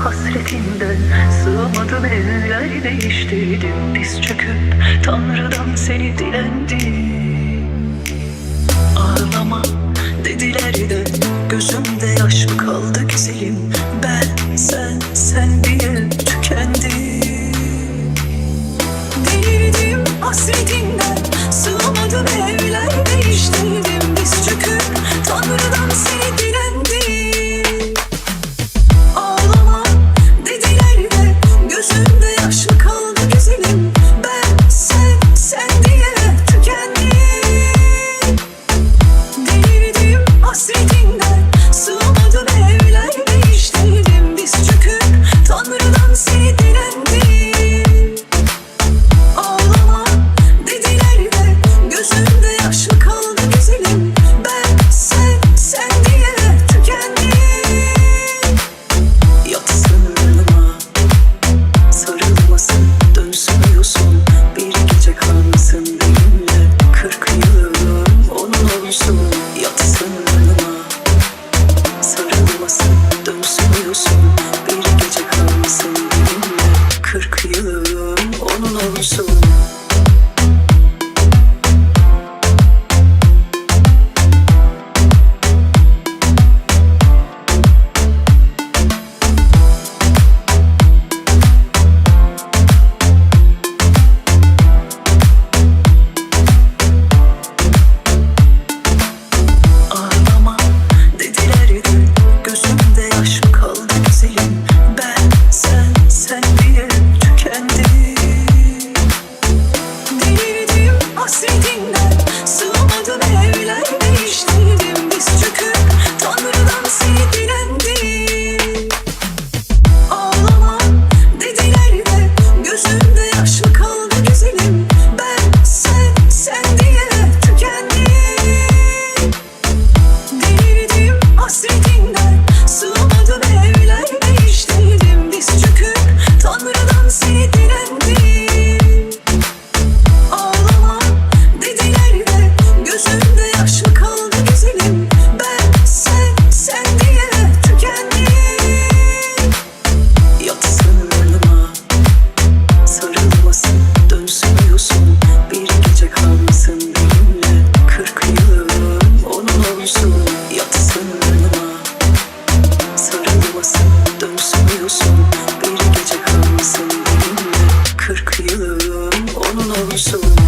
Hasretinden sığamadım evler değiştirdim Diz çöküp Tanrı'dan seni dilendim. Ağlama dediler de Gözümde yaş mı kaldı güzelim Ben sen sen diye tükendim. Delirdim hasretinden olsun. Bir gece kalsın benimle Kırk yılım onun olsun. Yatsın yanıma Sarılmasın dönsün yosun Bir gece kalsın benimle Kırk yılım onun olsun.